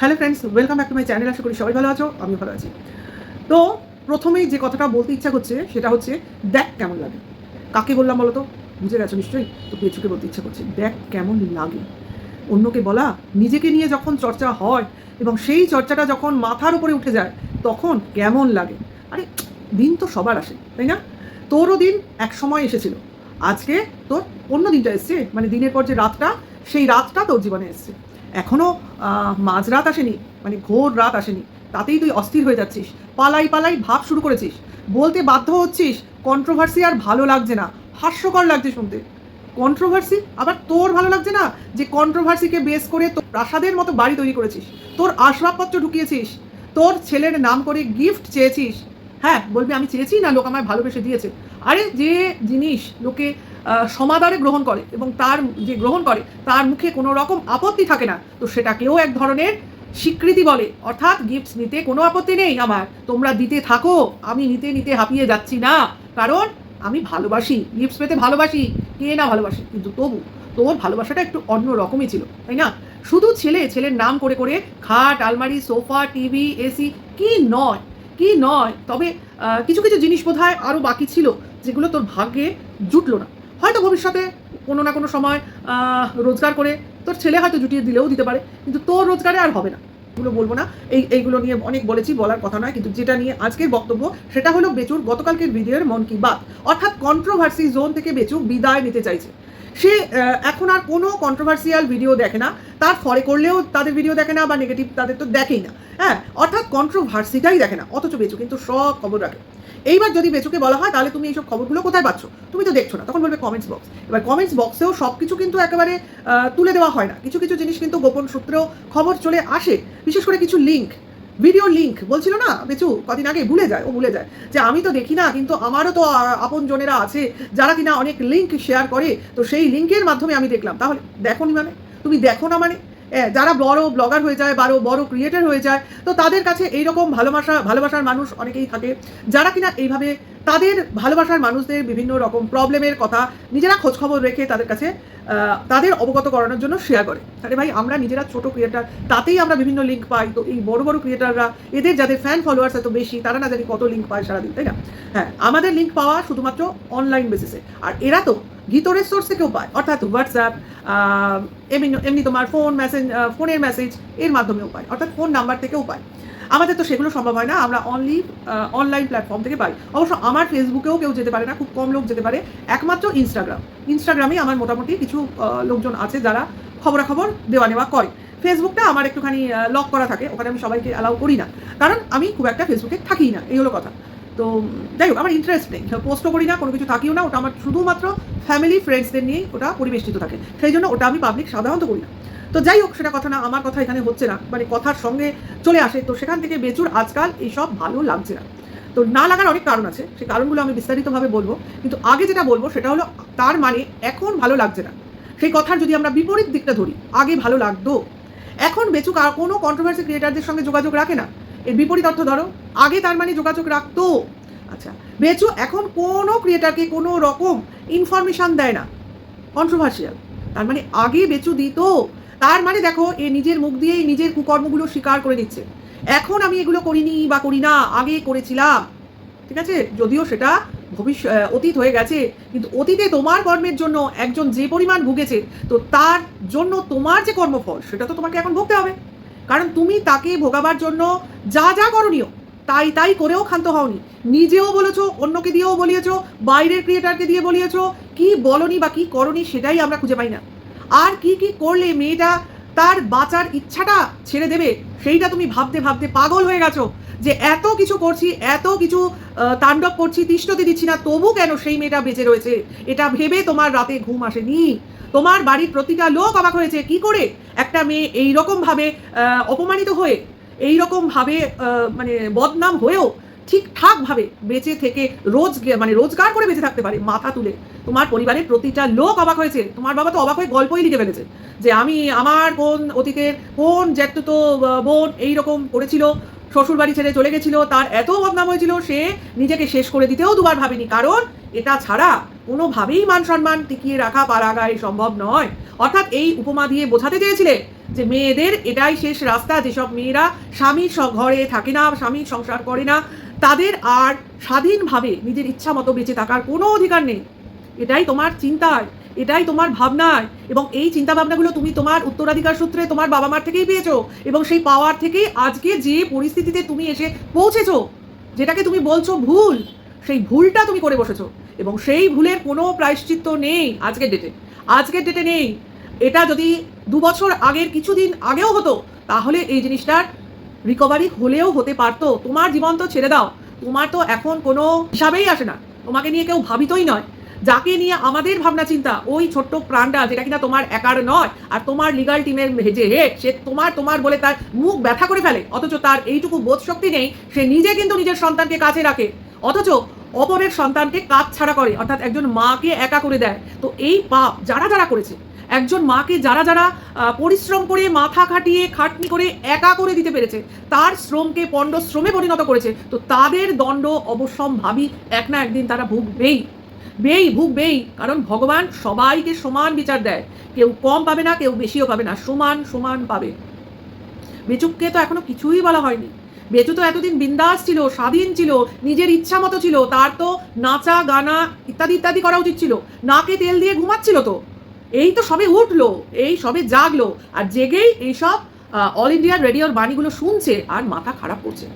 Hello friends welcome back to my channel আশা করি সবাই ভালো আছো আমি ভালো আছি। তো প্রথমেই যে কথাটা বলতে ইচ্ছা করছে, সেটা হচ্ছে, দেখ কেমন লাগে। কাকে বললাম বলো তো? বুঝে গেছো নিশ্চয়ই? তো পেছুকে বলতে ইচ্ছা করছে, দেখ কেমন লাগে। অন্যকে বলা, নিজেকে নিয়ে যখন চর্চা হয়, এবং সেই চর্চাটা যখন মাথার উপরে উঠে যায়, তখন কেমন লাগে। আরে, দিন তো সবার আসে, তাই না? তোরও দিন এক সময় এসেছিল। আজকে তোর অন্য দিনটা এসছে মানে দিনের পর যে রাতটা, সেই রাতটা তোর জীবনে এসছে। এখনও আহ, মাঝরাত আসেনি মানে ঘোর রাত আসেনি। তাতেই তুই অস্থির হয়ে যাচ্ছিস। পালাই পালাই ভাব শুরু করেছিস। বলতে বাধ্য হচ্ছিস কন্ট্রোভার্সি আর ভালো লাগছে না। হাস্যকর লাগছে শুনতে। কন্ট্রোভার্সি আবার তোর ভালো লাগছে না? যে কন্ট্রোভার্সিকে বেস করে তোর প্রাসাদের মতো বাড়ি তৈরি করেছিস। তোর আসবাবপত্র ঢুকিয়েছিস। তোর ছেলের নাম করে গিফট চেয়েছিস। হ্যাঁ বলবি আমি চেয়েছি না? লোক আমায় ভালোবেসে দিয়েছে। আরে যে জিনিস লোকে সমাদরে গ্রহণ করে এবং তার যে গ্রহণ করে, তার মুখে কোনো রকম আপত্তি থাকে না। তো সেটাকেও এক ধরনের স্বীকৃতি বলে। অর্থাৎ গিফটস নিতে কোনো আপত্তি নেই আমার। তোমরা দিতে থাকো, আমি নিতে নিতে হাঁপিয়ে যাচ্ছি না। কারণ আমি ভালোবাসি গিফটস পেতে ভালোবাসি, কে না ভালোবাসি? কিন্তু তবু তোর ভালোবাসাটা একটু অন্য রকমই ছিল, তাই না? শুধু ছেলে, ছেলের নাম করে করে খাট, আলমারি, সোফা টিভি এসি কি নয় কি নয়। তবে কিছু কিছু জিনিস বোধ হয় আরও বাকি ছিল, যেগুলো তোর ভাগ্যে জুটলো না। হয়তো ভবিষ্যতে কোনো না কোনো সময় রোজগার করে তোর ছেলে হয়তো জুটিয়ে দিলেও দিতে পারে, কিন্তু তোর রোজগারে আর হবে না। এগুলো বলব না। এই, এইগুলো নিয়ে অনেক বলেছি, বলার কথা নয়, কিন্তু যেটা নিয়ে আজকের বক্তব্য, সেটা হলো বেচুর গতকালকের ভিডিওর মন কি বাত। অর্থাৎ কন্ট্রোভার্সি জোন থেকে বেচু বিদায় নিতে চাইছে। সে এখন আর কোনো কন্ট্রোভার্সিয়াল ভিডিও দেখে না, তার ফরে করলেও তাদের ভিডিও দেখে না বা নেগেটিভ তাদের তো দেখেই না। হ্যাঁ অর্থাৎ কন্ট্রোভার্সিটাই দেখে না, অথচ বেচু কিন্তু সব খবর রাখে। এইবার যদি বেচুকে বলা হয়, তাহলে তুমি এইসব খবরগুলো কোথায় পাচ্ছ? তুমি তো দেখছ না, তখন বলবে কমেন্টস বক্স এবার কমেন্টস বক্সেও সব কিছু কিন্তু একেবারে তুলে দেওয়া হয় না। কিছু কিছু জিনিস কিন্তু গোপন সূত্রেও খবর চলে আসে, বিশেষ করে কিছু লিঙ্ক ভিডিও লিঙ্ক বলছিল না বেচু, কদিন আগে ভুলে যায়, ও ভুলে যায়, যে আমি তো দেখি না, কিন্তু আমারও তো আপন জনেরা আছে, যারা কিনা অনেক লিঙ্ক শেয়ার করে, তো সেই লিঙ্কের মাধ্যমে আমি দেখলাম। তাহলে দেখো নি মানে? তুমি দেখো না মানে? যারা বড় ব্লগার হয়ে যায় বড় বড় ক্রিয়েটার হয়ে যায়, তো তাদের কাছে এইরকম ভালোবাসা, ভালোবাসার মানুষ অনেকেই থাকে। যারা কিনা এইভাবে তাদের ভালোবাসার মানুষদের বিভিন্ন রকম প্রবলেমের কথা নিজেরা খোঁজখবর রেখে তাদের কাছে তাদের অবগত করানোর জন্য শেয়ার করে। আরে ভাই, আমরা নিজেরা ছোট ক্রিয়েটার তাতেই আমরা বিভিন্ন লিঙ্ক পাই। তো এই বড় বড় ক্রিয়েটাররা এদের যাদের ফ্যান ফলোয়ার্স এত বেশি, তারা না জানি কত লিঙ্ক পায় সারাদিন, তাই না? হ্যাঁ আমাদের লিঙ্ক পাওয়া শুধুমাত্র অনলাইন বেসিসে আর এরা তো ভিতরের সোর্স থেকেও পায়। অর্থাৎ হোয়াটসঅ্যাপ এমনি এমনি তোমার ফোন মেসেজ ফোনের মেসেজ এর মাধ্যমেও পায়। অর্থাৎ ফোন নাম্বার থেকেও পায়। আমাদের তো সেগুলো সম্ভব হয় না, আমরা অনলি অনলাইন প্ল্যাটফর্ম থেকে পাই। অবশ্য আমার ফেসবুকেও কেউ যেতে পারে না, খুব কম লোক যেতে পারে। একমাত্র ইনস্টাগ্রাম ইনস্টাগ্রামে আমার মোটামুটি কিছু লোকজন আছে যারা খবরাখবর দেওয়া নেওয়া করে। ফেসবুকটা আমার একটুখানি লক করা থাকে, ওখানে আমি সবাইকে অ্যালাউ করি না। কারণ আমি খুব একটা ফেসবুকে থাকি না, এই হলো কথা। তো, যাই হোক, আমার ইন্টারেস্ট নেই। পোস্টও করি না, কোনো কিছু থাকিও না, ওটা আমার শুধুমাত্র ফ্যামিলি ফ্রেন্ডসদের নিয়েই ওটা পরিবেষ্টিত থাকে। সেই জন্য ওটা আমি পাবলিক সাধারণত করি না। তো যাই হোক, সেটা কথা না, আমার কথা এখানে হচ্ছে না। মানে কথার সঙ্গে চলে আসে, তো সেখান থেকে বেচুর আজকাল এইসব ভালো লাগছে না। তো না লাগার অনেক কারণ আছে সেই কারণগুলো আমি বিস্তারিতভাবে বলব। কিন্তু আগে যেটা বলব, সেটা হলো তার মানে এখন ভালো লাগছে না। সেই কথার যদি আমরা বিপরীত দিকটা ধরি, আগে ভালো লাগতো। এখন বেচু কোনো কন্ট্রোভার্সি ক্রিয়েটারদের সঙ্গে যোগাযোগ রাখে না। এর বিপরীত অর্থ ধরো। আগে তার মানে যোগাযোগ রাখতো। আচ্ছা বেচু এখন কোনো ক্রিয়েটারকে কোনো রকম ইনফরমেশন দেয় না। কন্ট্রোভার্সিয়াল তার মানে আগে বেচু দিত। তার মানে দেখো, এ নিজের মুখ দিয়েই নিজের কুকর্মগুলো স্বীকার করে নিচ্ছে। এখন আমি এগুলো করিনি বা করি না, আগে করেছিলাম। ঠিক আছে? যদিও সেটা ভবিষ্যৎ অতীত হয়ে গেছে, কিন্তু অতীতে তোমার কর্মের জন্য একজন যে পরিমাণ ভুগেছে, তো তার জন্য তোমার যে কর্মফল, সেটা তো তোমাকে এখন ভুগতে হবে। কারণ তুমি তাকে ভোগাবার জন্য যা যা করণীয়, তাই তাই করেও ক্ষান্ত হওনি। নিজেও বলেছ, অন্যকে দিয়েও বলিয়েছো, বাইরের ক্রিয়েটারকে দিয়ে বলিয়েছো, কি বলনি বা কি করনি সেটাই আমরা খুঁজে পাই না। আর কি কি করলে মেয়েটা তার বাঁচার ইচ্ছাটা ছেড়ে দেবে, সেইটা তুমি ভাবতে ভাবতে পাগল হয়ে গেছো যে এত কিছু করছি, এত কিছু তাণ্ডব করছি, তিষ্ঠতে দিচ্ছি না, তবু কেন সেই মেয়েটা বেঁচে রয়েছে? এটা ভেবে তোমার রাতে ঘুম আসেনি। তোমার বাড়ির প্রতিটা লোক অবাক হয়েছে। কি করে একটা মেয়ে এই রকম ভাবে অপমানিত হয়ে এই রকম ভাবে মানে বদনাম হয়েও ঠিকঠাক ভাবে বেঁচে থেকে রোজ মানে রোজগার করে বেঁচে থাকতে পারে মাথা তুলে। তোমার পরিবারের প্রতিটা লোক অবাক হয়েছে। তোমার বাবা তো অবাক হয়ে গল্পই লিখে ফেলেছে যে আমি আমার কোন অতীতের কোন জ্যাঠতো বোন এইরকম করেছিল শ্বশুর বাড়ি ছেড়ে চলে গেছিল, তার এত বদনাম হয়েছিল, সে নিজেকে শেষ করে দিতেও দুবার ভাবেনি। কারণ এটা ছাড়া কোনোভাবেই মান সম্মান টিকিয়ে রাখা পারাগায় সম্ভব নয়। অর্থাৎ এই উপমা দিয়ে বোঝাতে চেয়েছিলে যে মেয়েদের এটাই শেষ রাস্তা, যেসব মেয়েরা স্বামীর ঘরে থাকে না স্বামীর সংসার করে না, তাদের আর স্বাধীনভাবে নিজের ইচ্ছা মতো বেঁচে থাকার কোনো অধিকার নেই। এটাই তোমার চিন্তায়, এটাই তোমার ভাবনায় এবং এই চিন্তা ভাবনাগুলো তুমি তোমার উত্তরাধিকার সূত্রে তোমার বাবা মার থেকেই পেয়েছ এবং সেই পাওয়ার থেকেই আজকে যে পরিস্থিতিতে তুমি এসে পৌঁছেছো, যেটাকে তুমি বলছো ভুল, সেই ভুলটা তুমি করে বসেছো। এবং সেই ভুলের কোনো প্রায়শ্চিত্ত নেই আজকের ডেটে আজকের ডেটে নেই। এটা যদি দু বছর আগের কিছুদিন আগেও হতো, তাহলে এই জিনিসটার রিকভারি হলেও হতে পারতো। তোমার জীবন তো ছেড়ে দাও। তোমার তো এখন কোনো হিসাবেই আসে না। তোমাকে নিয়ে কেউ ভাবিতই নয়। যাকে নিয়ে আমাদের ভাবনা চিন্তা, ওই ছোট্ট প্রাণটা যেটা কিনা তোমার একার নয়, আর তোমার লিগাল টিমের যে হেড সে তোমার তোমার বলে তার মুখ ব্যথা করে ফেলে। অথচ তার এইটুকু বোধ শক্তি নেই, সে নিজে কিন্তু নিজের সন্তানকে কাছে রাখে। অথচ অপরের সন্তানকে কাজ ছাড়া করে, অর্থাৎ একজন মাকে একা করে দেয়। তো এই পাপ যারা যারা করেছে, একজন মাকে যারা যারা পরিশ্রম করে, মাথা খাটিয়ে, খাটনি করে একা করে দিতে পেরেছে, তার শ্রমকে পণ্ড শ্রমে পরিণত করেছে, তো তাদের দণ্ড অবশ্যম্ভাবী এক না একদিন তারা ভুগবেই। বেই, ভুগবেই, কারণ ভগবান সবাইকে সমান বিচার দেয়। কেউ কম পাবে না, কেউ বেশিও পাবে না, সমান সমান পাবে। বেচুককে তো এখনও কিছুই বলা হয়নি। বেচু তো এতদিন বিন্দাস ছিল, স্বাধীন ছিল, নিজের ইচ্ছা মতো ছিল, তার তো নাচা, গানা ইত্যাদি ইত্যাদি করা উচিত ছিল। নাকে তেল দিয়ে ঘুমাচ্ছিল তো। এই তো সবে উঠল, এই সবে জাগলো, আর জেগেই এইসব অল ইন্ডিয়ান রেডিওর বাণীগুলো শুনছে, আর মাথা খারাপ করছে।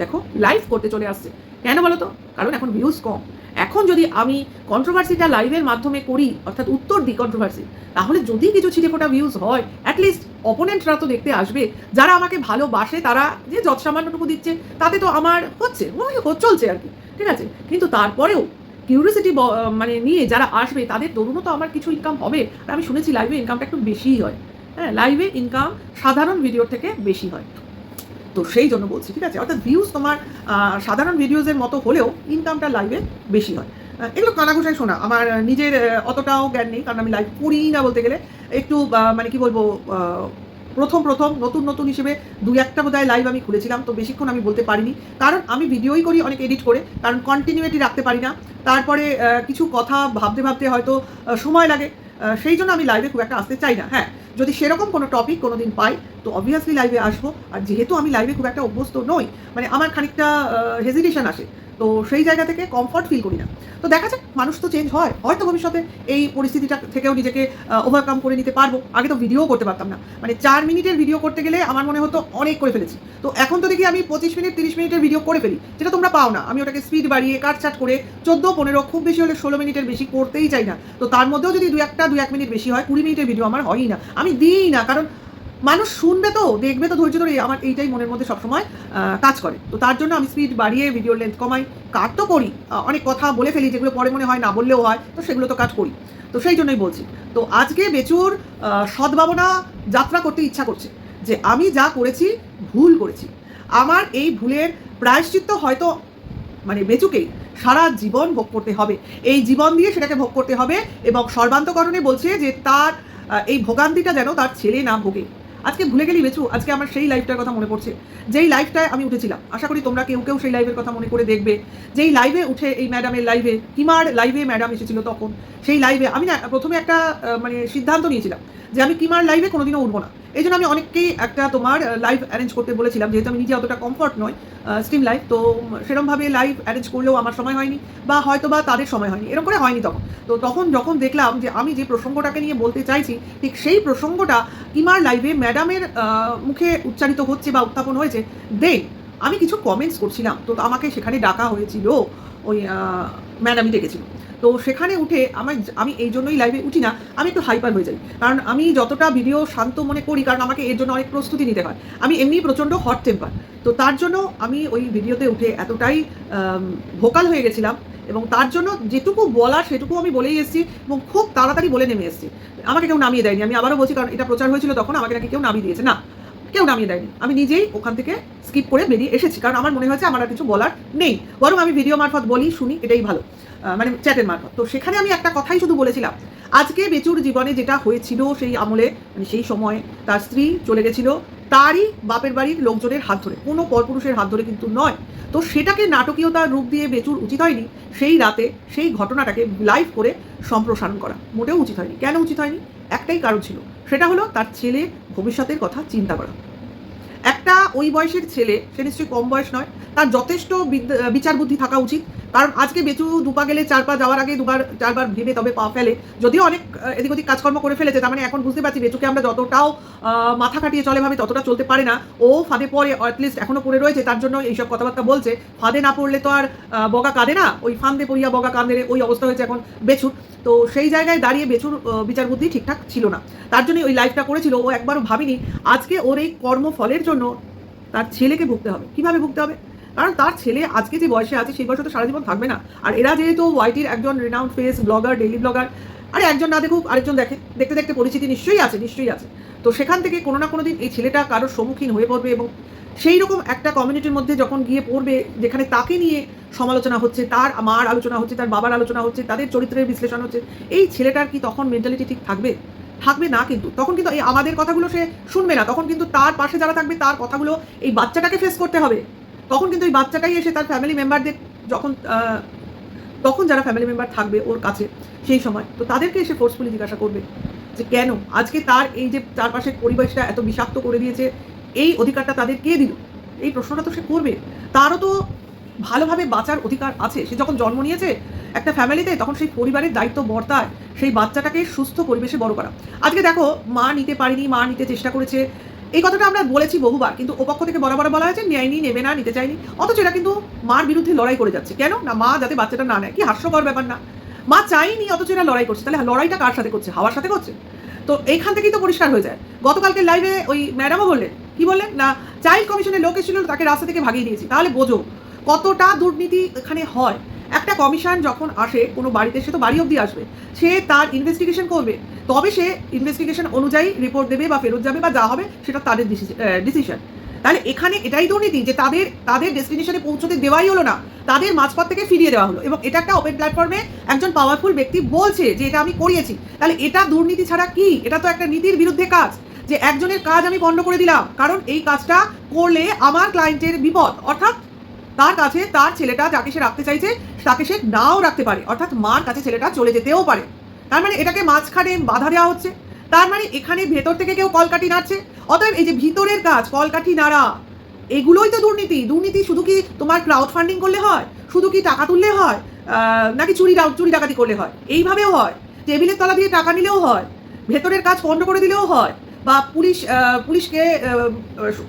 দেখো লাইভ করতে চলে আসছে। কেন বলো তো? কারণ এখন ভিউজ কম। এখন যদি আমি কন্ট্রোভার্সিটা লাইভের মাধ্যমে করি, অর্থাৎ উত্তর দিই কন্ট্রোভার্সি তাহলে যদি কিছু ছিটেফোটা ভিউজ হয় অ্যাটলিস্ট অপোনেন্টরা তো দেখতে আসবে। যারা আমাকে ভালোবাসে, তারা যে যত সামান্যটুকু দিচ্ছে, তাতে তো আমার হচ্ছে চলছে আর কি, ঠিক আছে? কিন্তু তারপরেও কিউরিয়াসিটি মানে নিয়ে যারা আসবে, তাদের দরুনও তো আমার কিছু ইনকাম হবে। আর আমি শুনেছি লাইভে ইনকামটা একটু বেশিই হয়। হ্যাঁ লাইভে ইনকাম সাধারণ ভিডিওর থেকে বেশি হয়। তো সেই জন্য বলছি, ঠিক আছে? অর্থাৎ ভিউজ তোমার সাধারণ ভিডিওজের মতো হলেও ইনকামটা লাইভে বেশি হয়। এগুলো কানাঘুষায় শোনা। আমার নিজের অতটাও জ্ঞান নেই, কারণ আমি লাইভ করি না বলতে গেলে। একটু মানে কি বলব প্রথম প্রথম, নতুন নতুন হিসেবে দুই একটা বোধহয় লাইভ আমি খুলেছিলাম, তো বেশিক্ষণ আমি বলতে পারিনি। কারণ আমি ভিডিওই করি, অনেক এডিট করে, কারণ কন্টিনিউটি রাখতে পারি না। তারপরে কিছু কথা ভাবতে ভাবতে হয়তো সময় লাগে। সেই জন্য আমি লাইভে খুব একটা আসতে চাই না। হ্যাঁ যদি সেরকম কোনো টপিক কোনো দিন পাই, তো অবভিয়াসলি লাইভে আসব। আর যেহেতু আমি লাইভে খুব একটা অভ্যস্ত নই মানে আমার খানিকটা হেজিটেশন আসে। তো সেই জায়গা থেকে কমফর্ট ফিল করি না। তো দেখা যাক, মানুষ তো চেঞ্জ হয়। হয়তো ভবিষ্যতে এই পরিস্থিতিটা থেকেও নিজেকে ওভারকাম করে নিতে পারব। আগে তো ভিডিও করতে পারতাম না। মানে চার মিনিটের ভিডিও করতে গেলে আমার মনে হতো অনেক করে ফেলেছি। তো এখন তো দেখি আমি পঁচিশ মিনিট, তিরিশ মিনিটের ভিডিও করে ফেলি। যেটা তোমরা পাও না। আমি ওটাকে স্পিড বাড়িয়ে কাটছাট করে চোদ্দ, পনেরো, খুব বেশি হলে ষোলো মিনিটের বেশি করতেই চাই না। তো তার মধ্যেও যদি দু একটা দু এক মিনিট বেশি হয়, কুড়ি মিনিটের ভিডিও আমার হয়ই না। আমি দিই না, কারণ মানুষ শুনবে তো, দেখবে তো ধৈর্য ধরে, আমার এইটাই মনের মধ্যে সবসময় কাজ করে। তো তার জন্য আমি স্পিড বাড়িয়ে ভিডিওর লেন্থ কমাই। কাট তো করি অনেক কথা বলে ফেলি, যেগুলো পরে মনে হয় না বললেও হয়, তো সেগুলো তো কাট করি। তো সেই জন্যই বলছি। তো আজকে বেচুর সদ্ভাবনা যাত্রা করতে ইচ্ছা করছে, যে আমি যা করেছি, ভুল করেছি। আমার এই ভুলের প্রায়শ্চিত্ত হয়তো মানে বেচুকেই সারা জীবন ভোগ করতে হবে। এই জীবন দিয়ে সেটাকে ভোগ করতে হবে এবং সর্বান্তকরণে বলছে যে তার এই ভোগান্তিটা যেন তার ছেলে না ভোগে। আজকে ভুলে গেলি বেচু, আজকে আমার সেই লাইফটার কথা মনে পড়ছে। যেই লাইফটায় আমি উঠেছিলাম, আশা করি তোমরা কেউ কেউ সেই লাইভের কথা মনে করে দেখবে। যেই লাইভে উঠে এই ম্যাডামের লাইভে কিমার লাইভে ম্যাডাম এসেছিল তখন। সেই লাইভে আমি না, প্রথমে একটা মানে সিদ্ধান্ত নিয়েছিলাম যে আমি কিমার লাইভে কোনোদিনও উঠবো না। এই জন্য আমি অনেককেই একটা তোমার লাইভ অ্যারেঞ্জ করতে বলেছিলাম। যেহেতু আমি নিজে অতটা কমফর্ট নয় স্ট্রিম লাইভ তো সেরমভাবে লাইভ অ্যারেঞ্জ করলেও আমার সময় হয়নি বা হয়তো বা তাদের সময় হয়নি। এরকম করে হয়নি তখন। তো তখন যখন দেখলাম যে আমি যে প্রসঙ্গটাকে নিয়ে বলতে চাইছি, ঠিক সেই প্রসঙ্গটা কিমার লাইভে ম্যাডামের মুখে উচ্চারিত হচ্ছে বা উত্থাপন হয়েছে দেন আমি কিছু কমেন্টস করছিলাম। তো আমাকে সেখানে ডাকা হয়েছিল ওই ম্যাডামই ডেকেছিল তো সেখানে উঠে আমার আমি এই জন্যই লাইভে উঠি না, আমি একটু হাইপার হয়ে যাই। কারণ আমি যতটা ভিডিও শান্ত মনে করি, কারণ আমাকে এর জন্য অনেক প্রস্তুতি নিতে হয়। আমি এমনি প্রচণ্ড হট টেম্পার তো তার জন্য আমি ওই ভিডিওতে উঠে এতটাই ভোকাল হয়ে গেছিলাম এবং তার জন্য যেটুকু বলা সেটুকু আমি বলেই এসেছি এবং খুব তাড়াতাড়ি বলে নেমে এসেছি। আমাকে কেউ নামিয়ে দেয়নি। আমি আবারও বলছি, কারণ এটা প্রচার হয়েছিল তখন, আমাকে নাকি কেউ নামিয়ে দিয়েছে। না কেউ নামিয়ে দেয়নি। আমি নিজেই ওখান থেকে স্কিপ করে বেরিয়ে এসেছি। কারণ আমার মনে হয়েছে আমার আর কিছু বলার নেই। বরং আমি ভিডিও মারফত বলি, শুনি, এটাই ভালো। মানে চ্যাটের মারফত। তো সেখানে আমি একটা কথাই শুধু বলেছিলাম। আজকে বেচুর জীবনে যেটা হয়েছিল সেই আমলে মানে সেই সময়ে তার স্ত্রী চলে গেছিল তারই বাপের বাড়ির লোকজনের হাত ধরে। কোনো পরপুরুষের হাত ধরে কিন্তু নয়। তো সেটাকে নাটকীয়তার রূপ দিয়ে বেচুর উচিত হয়নি। সেই রাতে সেই ঘটনাটাকে লাইভ করে সম্প্রসারণ করা। মোটেও উচিত হয়নি। কেন উচিত হয়নি? একটাই কারণ ছিল। সেটা হলো তার ছেলে ভবিষ্যতের কথা চিন্তা করা। একটা ওই বয়সের ছেলে, সে নিশ্চয়ই কম বয়স নয়, তার যথেষ্ট বিচার বুদ্ধি থাকা উচিত। কারণ আজকে বেচু দুপা গেলে চার পা যাওয়ার আগে দুবার চারবার ভেবে তবে পা ফেলে। যদিও অনেক এদিক ওদিক কাজকর্ম করে ফেলেছে, তার মানে এখন বুঝতে পারছি বেচুকে আমরা যতটাও মাথা কাটিয়ে চলে ভাবে ততটা চলতে পারে না। ও ফাঁদে পড়ে অ্যাটলিস্ট এখনও পড়ে রয়েছে, তার জন্য এইসব কথাবার্তা বলছে। ফাঁদে না পড়লে তো আর বগা কাঁদে না? ওই ফান্দে পড়িয়া বগা কাঁদে ওই অবস্থা হয়েছে এখন বেচুর। তো সেই জায়গায় দাঁড়িয়ে বেচুর বিচার বুদ্ধি ঠিকঠাক ছিল না। তার জন্য ওই লাইফটা করেছিল, ও একবারও ভাবিনি। আজকে ওর এই কর্মফলের জন্য তার ছেলেকে ভুগতে হবে। কীভাবে ভুগতে হবে? কারণ তার ছেলে আজকে যে বয়সে আছে, সেই বয়সে তো সারা জীবন থাকবে না। আর এরা যেহেতু ওয়াইটির একজন renowned face blogger daily blogger আরে একজন না দেখুক, আরেকজন দেখে, দেখতে দেখতে পরিচিতি নিশ্চয়ই আছে নিশ্চয়ই আছে। তো সেখান থেকে কোনো না কোনো দিন এই ছেলেটা কারোর সম্মুখীন হয়ে পড়বে এবং সেই রকম একটা কমিউনিটির মধ্যে যখন গিয়ে পড়বে, যেখানে তাকে নিয়ে সমালোচনা হচ্ছে, তার মার আলোচনা হচ্ছে, তার বাবার আলোচনা হচ্ছে, তাদের চরিত্রের বিশ্লেষণ হচ্ছে, এই ছেলেটার কি তখন মেন্টালিটি ঠিক থাকবে? থাকবে না কিন্তু। তখন কিন্তু এই আমাদের কথাগুলো সে শুনবে না। তখন কিন্তু তার পাশে যারা থাকবে, তার কথাগুলো এই বাচ্চাটাকে ফেস করতে হবে। তখন কিন্তু ওই বাচ্চাটাই এসে তার ফ্যামিলি মেম্বারদের যখন তখন যারা ফ্যামিলি মেম্বার থাকবে ওর কাছে সেই সময়, তো তাদেরকে এসে ফোর্সফুলি জিজ্ঞাসা করবে যে কেন? আজকে তার এই যে চারপাশের পরিবেশটা এত বিষাক্ত করে দিয়েছে, এই অধিকারটা তাদের কে দিল? এই প্রশ্নটা তো সে করবে। তারও তো ভালোভাবে বাঁচার অধিকার আছে। সে যখন জন্ম নিয়েছে একটা ফ্যামিলিতে তখন সেই পরিবারের দায়িত্ব বর্তায়, সেই বাচ্চাটাকে সুস্থ পরিবেশে বড় করা। আজকে দেখো, মা নিতে পারিনি, মা নিতে চেষ্টা করেছে এই কথাটা আমরা বলেছি বহুবার, কিন্তু ও পক্ষ থেকে বরাবর বলা হয়েছে, নেয়নি, নেবে না, নিতে চাইনি অথচ এরা কিন্তু মার বিরুদ্ধে লড়াই করে যাচ্ছে। কেন? না মা যাতে বাচ্চাটা না নেয়। কি হাস্যকর ব্যাপার না। মা চাইনি অথচ এরা লড়াই করছে। তাহলে লড়াইটা কার সাথে করছে? হাওয়ার সাথে করছে? তো এইখান থেকেই তো পরিষ্কার হয়ে যায়। গতকালকে লাইভে ওই ম্যাডামও বললেন। কি বললেন? না চাইল্ড কমিশনের লোক এসেছিল, তাকে রাস্তা থেকে ভাগিয়ে দিয়েছি। তাহলে বোঝো কতটা দুর্নীতি এখানে হয়। একটা কমিশন যখন আসে, কোনো বাড়িতে, সে তো বাড়ি অবধি আসবে। সে তার ইনভেস্টিগেশন করবে। তবে সে ইনভেস্টিগেশন অনুযায়ী রিপোর্ট দেবে বা ফেরত যাবে বা যা হবে, সেটা তাদের ডিসিশন তাহলে এখানে এটাই দুর্নীতি যে তাদের তাদের ডেস্টিনেশনে পৌঁছতে দেওয়াই হলো না, তাদের মাঝপথ থেকে ফিরিয়ে দেওয়া হলো। এবং এটা একটা ওপেন প্ল্যাটফর্মে একজন পাওয়ারফুল ব্যক্তি বলছে যে এটা আমি করিয়েছি। তাহলে এটা দুর্নীতি ছাড়া কি? এটা তো একটা নীতির বিরুদ্ধে কাজ। যে একজনের কাজ আমি বন্ধ করে দিলাম, কারণ এই কাজটা করলে আমার ক্লায়েন্টের বিপদ। অর্থাৎ তার কাছে তার ছেলেটা যাকে সে রাখতে চাইছে তাকে সে নাও রাখতে পারে, অর্থাৎ মার কাছে ছেলেটা চলে যেতেও পারে। তার মানে এটাকে মাঝখানে বাধা দেওয়া হচ্ছে। তার মানে এখানে ভেতর থেকে কেউ কলকাঠি নাড়ছে। অতএব এই যে ভিতরের কাজ, কলকাঠি নাড়া, এগুলোই তো দুর্নীতি। দুর্নীতি শুধু কি তোমার ক্রাউড ফান্ডিং করলে হয়? শুধু কি টাকা তুললে হয়? নাকি চুরি চুরি ডাকাতি করলে হয়? এইভাবেও হয়। টেবিলের তলা দিয়ে টাকা নিলেও হয়। ভেতরের কাজ পণ্ড করে দিলেও হয়। বা পুলিশ পুলিশকে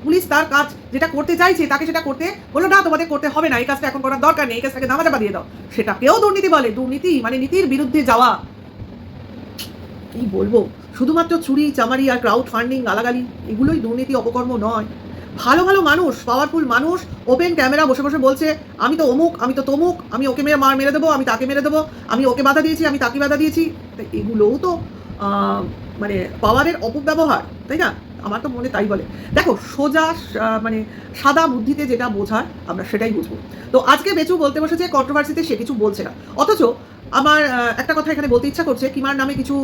পুলিশ তার কাজ যেটা করতে চাইছে, তাকে সেটা করতে বলল না, তোমাদের করতে হবে না, এই কাজটা এখন করার দরকার নেই, এই কাজটাকে দামা চাপা দিয়ে দাও। সেটাকেও দুর্নীতি বলে। দুর্নীতি মানে নীতির বিরুদ্ধে যাওয়া। কি বলব? শুধুমাত্র চুরি, চামারি আর ক্রাউড ফান্ডিং গালাগালি, এগুলোই দুর্নীতি অপকর্ম নয়। ভালো ভালো মানুষ পাওয়ারফুল মানুষ ওপেন ক্যামেরা বসে বসে বলছে, আমি তো অমুক, আমি তো তমুক, আমি ওকে মেরে, মার, মেরে দেবো, আমি তাকে মেরে দেবো, আমি ওকে বাধা দিয়েছি, আমি তাকে বাধা দিয়েছি। এগুলোও তো মানে পাওয়ারের অপব্যবহার, তাই না? আমার তো মনে তাই বলে। দেখো, সোজা মানে সাদা বুদ্ধিতে যেটা বোঝার, আমরা সেটাই বুঝব। তো আজকে বেচু বলতে বসেছে কন্ট্রোভার্সিতে সে কিছু বলছে না। অথচ আমার একটা কথা এখানে বলতে ইচ্ছা করছে, কিমার নামে কিছু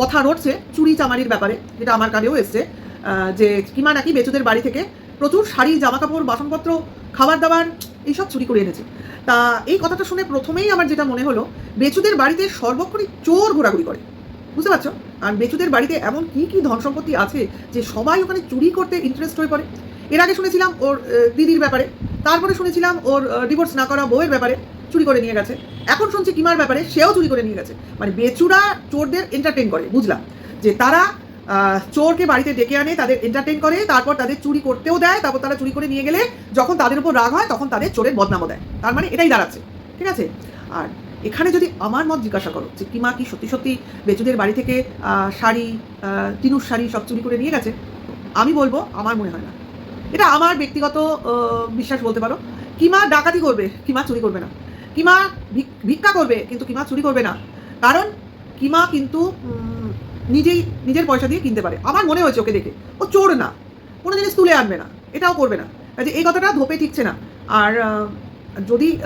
কথা রটছে চুরি চামারির ব্যাপারে, যেটা আমার কানেও এসছে যে কিমা নাকি বেচুদের বাড়ি থেকে প্রচুর শাড়ি জামা কাপড় বাসনপত্র খাবার দাবার এইসব চুরি করে এনেছে। তা এই কথাটা শুনে প্রথমেই আমার যেটা মনে হলো, বেচুদের বাড়িতে সর্বক্ষণই চোর ঘোরাঘুরি করে। বুঝতে পারছ? আর বেচুদের বাড়িতে এমন কি কি ধন সম্পত্তি আছে যে সবাই ওখানে চুরি করতে ইন্টারেস্ট হয়ে পড়ে? এর আগে শুনেছিলাম ওর দিদির ব্যাপারে। তারপরে শুনেছিলাম ওর ডিভোর্স না করা বউয়ের ব্যাপারে চুরি করে নিয়ে গেছে। এখন শুনছি কিমার ব্যাপারে সেও চুরি করে নিয়ে গেছে। মানে বেচুরা চোরদের এন্টারটেন করে, বুঝলাম। যে তারা চোরকে বাড়িতে ডেকে আনে, তাদের এন্টারটেন করে, তারপর তাদের চুরি করতেও দেয়, তারপর তারা চুরি করে নিয়ে গেলে যখন তাদের উপর রাগ হয়, তখন তাদের চোরের বদনামও দেয়। তার মানে এটাই দাঁড়াচ্ছে, ঠিক আছে? আর এখানে যদি আমার মত জিজ্ঞাসা করো যে কিমা কি সত্যি সত্যি বেচুদের বাড়ি থেকে শাড়ি তিনুর শাড়ি সব চুরি করে নিয়ে গেছে? আমি বলব, আমার মনে হয় না। এটা আমার ব্যক্তিগত বিশ্বাস বলতে পারো। কিমা ডাকাতি করবে কিমা চুরি করবে না। কিমা ভিক- ভিক্ষা করবে, কিন্তু কিমা চুরি করবে না। কারণ কিমা কিন্তু নিজেই নিজের পয়সা দিয়ে কিনতে পারে। আমার মনে হয়েছে ওকে দেখে। ও চোর না। কোনো জিনিস তুলে আনবে না। এটাও করবে না। কাজে এই কথাটা ধোপে ঠিকছে না। আর যদি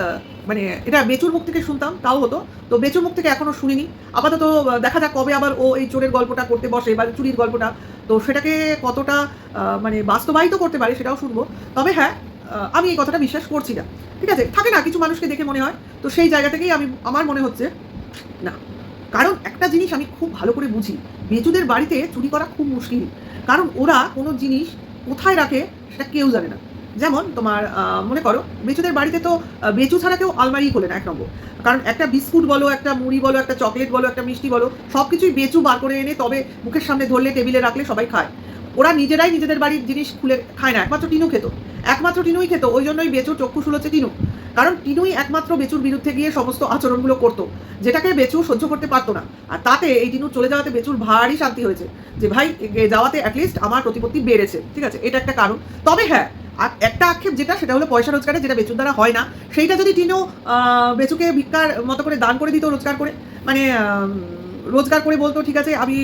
মানে এটা বেচুর মুখ থেকে শুনতাম, তাও হতো। তো বেচুর মুখ থেকে এখনও শুনিনি। আপাতত দেখা যাক কবে আবার ও এই চোরের গল্পটা করতে বসে বা চুরির গল্পটা। তো সেটাকে কতটা মানে বাস্তবায়িত করতে পারে সেটাও শুনব। তবে হ্যাঁ আমি এই কথাটা বিশ্বাস করছি না। ঠিক আছে? থাকে না কিছু মানুষকে দেখে মনে হয়। তো সেই জায়গা থেকেই আমি, আমার মনে হচ্ছে, না। কারণ একটা জিনিস আমি খুব ভালো করে বুঝি, বেচুদের বাড়িতে চুরি করা খুব মুশকিল। কারণ ওরা কোনো জিনিস কোথায় রাখে সেটা কেউ জানে না। যেমন তোমার মনে করো বেচুদের বাড়িতে তো বেচু ছাড়া কেউ আলমারি খোলে না, এক নম্বর। কারণ একটা বিস্কুট বলো, একটা মুড়ি বলো, একটা চকলেট বলো, একটা মিষ্টি বলো সব কিছুই বেচু বার করে এনে তবে মুখের সামনে ধরলে, টেবিলে রাখলে সবাই খায়। ওরা নিজেরাই নিজেদের বাড়ির জিনিস খুলে খায় না, একমাত্র টিনু খেত। একমাত্র টিনুই খেত, ওই জন্যই বেচুর চক্ষু হচ্ছে টিনু। কারণ টিনুই একমাত্র বেচুর বিরুদ্ধে গিয়ে সমস্ত আচরণগুলো করতো, যেটাকে বেচু সহ্য করতে পারতো না। আর তাতে এই টিনু চলে যাওয়াতে বেচুর ভারী শান্তি হয়েছে, যে ভাই যাওয়াতে অ্যাটলিস্ট আমার প্রতিপত্তি বেড়েছে, ঠিক আছে? এটা একটা কারণ। তবে হ্যাঁ আর একটা আক্ষেপ যেটা, সেটা হলো পয়সা রোজগারে যেটা বেচুর দ্বারা হয় না, সেইটা যদি টিনু বেচুকে ভিক্ষার মতো করে দান করে দিত, রোজগার করে মানে রোজগার করে বলতো, ঠিক আছে, আমি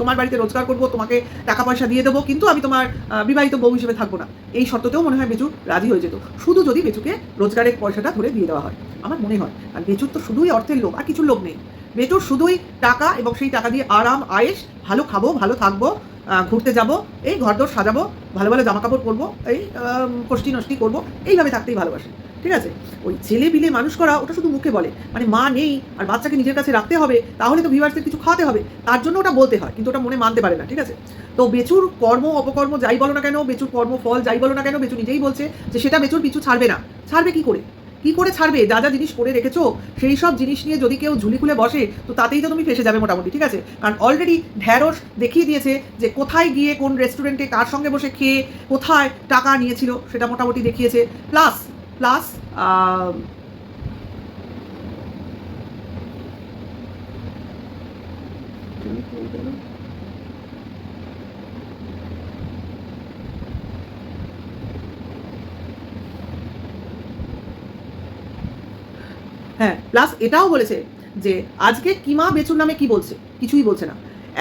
তোমার বাড়িতে রোজগার করব, তোমাকে টাকা পয়সা দিয়ে দেবো, কিন্তু আমি তোমার বিবাহিত বউ হিসেবে থাকব না। এই শর্ততেও মনে হয় বেচু রাজি হয়ে যেত। শুধু যদি বেচুকে রোজগারের পয়সাটা ধরে দিয়ে দেওয়া হয়, আমার মনে হয়। আর বেচুর তো শুধুই অর্থের লোভ, আর কিছু লোভ নেই। বেচুর শুধুই টাকা এবং সেই টাকা দিয়ে আরাম আয়েস ভালো খাব, ভালো থাকব ঘুরতে যাব, এই ঘরদোর সাজাবো, ভালো ভালো জামা কাপড় পরবো, এই কষ্টি নষ্টি করব, এইভাবে থাকতেই ভালোবাসে, ঠিক আছে? ওই ছেলে বিলে মানুষ করা ওটা শুধু মুখে বলে মানে মা নেই আর বাচ্চাকে নিজের কাছে রাখতে হবে, তাহলে তো ভিউয়ার্সদের কিছু খাওয়াতে হবে, তার জন্য ওটা বলতে হয়, কিন্তু ওটা মনে মানতে পারে না, ঠিক আছে? তো বেচুর কর্ম, অপকর্ম যাই বলো না কেন, বেচুর কর্ম ফল যাই বলো না কেন, বেচু নিজেই বলছে যে সেটা বেচুর পিছু ছাড়বে না, ছাড়বে কি করে? কি করে ছাড়বে? যা যা জিনিস করে রেখেছো, সেই সব জিনিস নিয়ে যদি কেউ ঝুলি খুলে বসে, তো তাতেই তো তুমি ফেসে যাবে মোটামুটি, ঠিক আছে? কারণ অলরেডি ঢ্যাঁড়স দেখিয়ে দিয়েছে যে কোথায় গিয়ে কোন রেস্টুরেন্টে কার সঙ্গে বসে খেয়ে কোথায় টাকা নিয়েছিল, সেটা মোটামুটি দেখিয়েছে। প্লাস প্লাস হ্যাঁ প্লাস এটাও বলেছে যে আজকে কিমা বেচুর নামে কি বলছে? কিছুই বলছে না।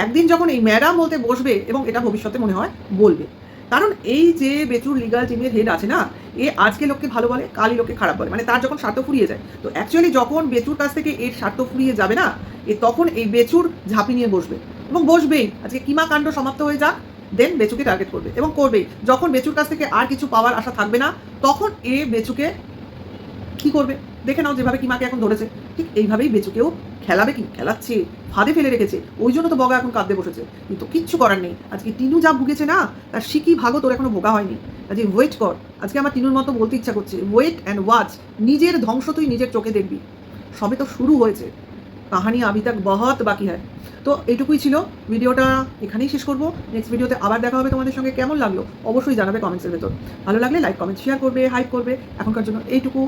একদিন যখন এই ম্যাডাম বলতে বসবে এবং এটা ভবিষ্যতে মনে হয় বলবে। কারণ এই যে বেচুর লিগাল টিমের হেড আছে না, এ আজকে লোককে ভালো বলে, কালই লোককে খারাপ বলে। মানে তার যখন স্বার্থ ফুরিয়ে যায়। তো অ্যাকচুয়ালি যখন বেচুর কাছ থেকে এর স্বার্থ ফুরিয়ে যাবে না, এ তখন এই বেচুর ঝাঁপি নিয়ে বসবে। এবং বসবেই। আজকে কিমা কাণ্ড সমাপ্ত হয়ে যাক দেন বেচুকে টার্গেট করবে এবং করবেই। যখন বেচুর কাছ থেকে আর কিছু পাওয়ার আশা থাকবে না, তখন এ বেচুকে কি করবে? দেখে নাও যেভাবে কিমাকে এখন ধরেছে। ঠিক এইভাবেই বেচুকেও খেলাবে কি? খেলাচ্ছে, ফাঁদে ফেলে রেখেছে। ওই জন্য তো বগা এখন কাঁদতে বসেছে। কিন্তু কিচ্ছু করার নেই। আজকে টিনু যা ভুগেছে না তার শিকি ভাগও তোর এখনও ভোগা হয়নি? আজকে ওয়েট কর। আজকে আমার টিনুর মতো বলতে ইচ্ছা করছে। ওয়েট অ্যান্ড ওয়াচ নিজের ধ্বংস তুই নিজের চোখে দেখবি। সবে তো শুরু হয়েছে। কাহানি আবি তাক বহুত বাকি হয়। তো এইটুকুই ছিল। ভিডিওটা এখানেই শেষ করব। নেক্সট ভিডিওতে আবার দেখা হবে তোমাদের সঙ্গে। কেমন লাগল? অবশ্যই জানাবে কমেন্টসের ভেতর। ভালো লাগলে লাইক কমেন্ট শেয়ার করবে হাইপ করবে। এখনকার জন্য এইটুকু।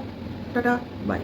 Tata bye